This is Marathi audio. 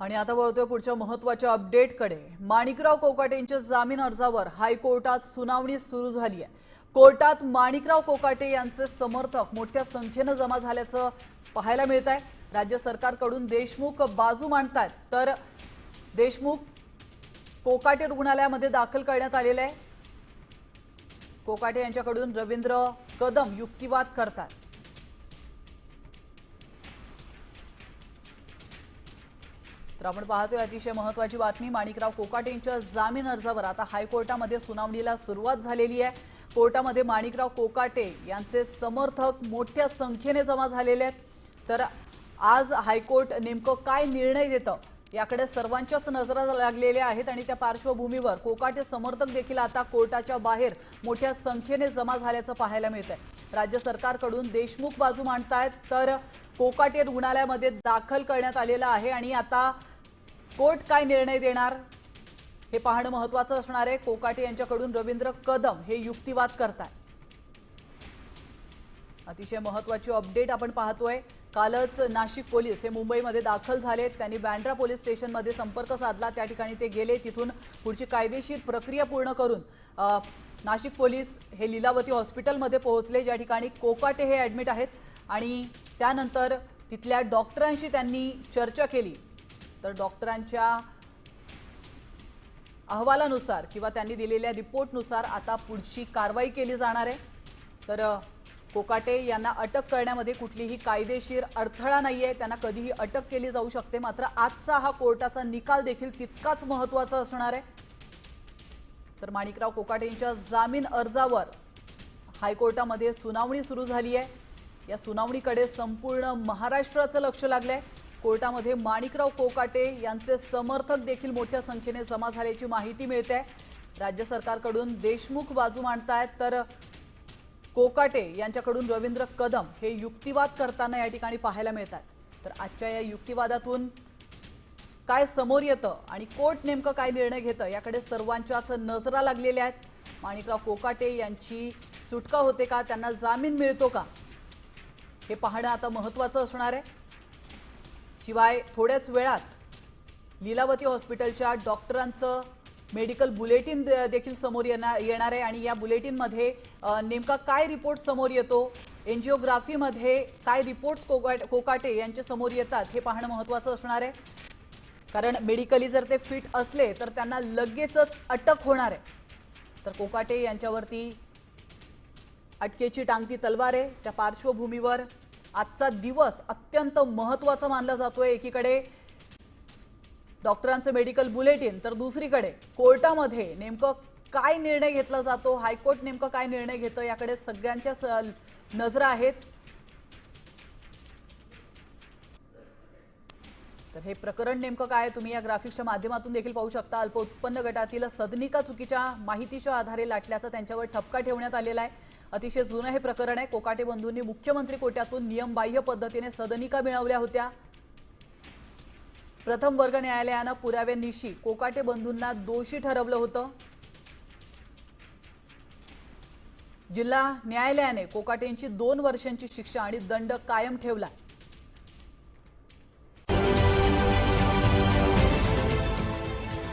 आणि आता वळतोय पुढच्या महत्त्वाच्या अपडेटकडे. माणिकराव कोकाटेंच्या जामीन अर्जावर हायकोर्टात सुनावणी सुरू झाली आहे कोर्टात माणिकराव कोकाटे यांचे समर्थक मोठ्या संख्येनं जमा झाल्याचं पाहायला मिळत आहे राज्य सरकारकडून देशमुख बाजू मांडतात तर देशमुख कोकाटे रुग्णालयामध्ये दाखल करण्यात आलेले आहे. कोकाटे यांच्याकडून रवींद्र कदम युक्तिवाद करतात तर आपण पाहतोय अतिशय महत्वाची बातमी. माणिकराव कोकाटेंच्या जामीन अर्जावर आता हायकोर्टामध्ये सुनावणीला सुरुवात झालेली आहे. कोर्टामध्ये माणिकराव कोकाटे यांचे समर्थक मोठ्या संख्येने जमा झालेले आहेत. तर आज हायकोर्ट नेमकं काय निर्णय देतं याकडे सर्वांच्याच नजरा लागलेल्या आहेत आणि त्या पार्श्वभूमीवर कोकाटे समर्थक देखील आता कोर्टाच्या बाहेर मोठ्या संख्येने जमा झाल्याचं पाहायला मिळत आहे राज्य सरकारकडून देशमुख बाजू मांडतायत तर कोकाटे रुग्णालयामध्ये दाखल करण्यात आलेलं आहे आणि आता कोर्ट काय निर्णय देणार? हे पाहणं महत्वाचं असणार आहे. कोकाटे यांच्याकडून रवींद्र कदम हे युक्तिवाद करताय. अतिशय महत्वाची अपडेट आपण पाहतोय. कालच नाशिक पोलीस हे मुंबईमध्ये दाखल झालेत त्यांनी बँड्रा पोलीस स्टेशनमध्ये संपर्क साधला. त्या ठिकाणी ते गेले. तिथून पुढची कायदेशीर प्रक्रिया पूर्ण करून नाशिक पोलीस हे लीलावती हॉस्पिटलमध्ये पोहोचले ज्या ठिकाणी कोकाटे हे ॲडमिट आहेत. आणि त्यानंतर तिथल्या डॉक्टरांशी त्यांनी चर्चा केली. तर डॉक्टरांच्या अहवालानुसार किंवा त्यांनी दिलेल्या रिपोर्टनुसार आता पुढची कारवाई केली जाणार आहे. तर कोकाटे यांना अटक करण्यामध्ये कुठलीही कायदेशीर अडथळा नाही आहे त्यांना कधीही अटक केली जाऊ शकते. मात्र आजचा हा कोर्टाचा निकाल देखील तितकाच महत्त्वाचा असणार आहे. तर माणिकराव कोकाटे यांच्या जामीन अर्जावर हायकोर्टामध्ये सुनावणी सुरू झाली आहे या सुनावणीकडे संपूर्ण महाराष्ट्राचं लक्ष लागलं आहे कोर्टामध्ये माणिकराव कोकाटे यांचे समर्थक देखील मोठ्या संख्येने जमा झाल्याची माहिती मिळते. राज्य सरकारकडून देशमुख बाजू मांडतायत तर कोकाटे यांच्याकडून रवींद्र कदम हे युक्तिवाद करताना या ठिकाणी पाहायला मिळतात तर आजच्या या युक्तिवादातून काय समोर येतं आणि कोर्ट नेमकं काय निर्णय घेतं याकडे सर्वांच्याच नजरा लागलेल्या आहेत. माणिकराव कोकाटे यांची सुटका होते का? त्यांना जामीन मिळतो का? हे पाहणं आता महत्त्वाचं असणार आहे. शिवाय थोड्याच वेळात लीलावती हॉस्पिटलच्या डॉक्टरांचं मेडिकल बुलेटिन देखील समोर येणार येणार आहे आणि या बुलेटिनमध्ये नेमका काय रिपोर्ट समोर येतो? एन्जिओग्राफीमध्ये काय रिपोर्ट्स कोकाट कोकाटे यांच्या समोर येतात हे पाहणं महत्त्वाचं असणार आहे. कारण मेडिकली जर ते फिट असले तर त्यांना लगेचच अटक होणार आहे. तर कोकाटे यांच्यावरती अटकेची टांगती तलवार आहे. त्या पार्श्वभूमीवर आजचा दिवस अत्यंत महत्त्वाचा मानला जातोय एकीकडे. डॉक्टरांचं मेडिकल बुलेटिन तर दुसरीकडे कोर्टामध्ये नेमकं काय निर्णय घेतला जातो हायकोर्ट नेमकं काय निर्णय घेतं याकडे सगळ्यांच्या नजरा आहेत. तर हे प्रकरण नेमकं काय तुम्ही या ग्राफिक्सच्या माध्यमातून देखील पाहू शकता. अल्प उत्पन्न गटातील सदनिका चुकीच्या माहितीच्या आधारे लाटल्याचा त्यांच्यावर ठपका ठेवण्यात आलेला आहे. अतिशय जुनं हे प्रकरण आहे. कोकाटे बंधूंनी मुख्यमंत्री कोट्यातून नियमबाह्य पद्धतीने सदनिका मिळवल्या होत्या. प्रथम वर्ग न्यायालयानं पुराव्यानिशी कोकाटे बंधूंना दोषी ठरवलं होतं. जिल्हा न्यायालयाने कोकाटेंची दोन वर्षांची शिक्षा आणि दंड कायम ठेवला.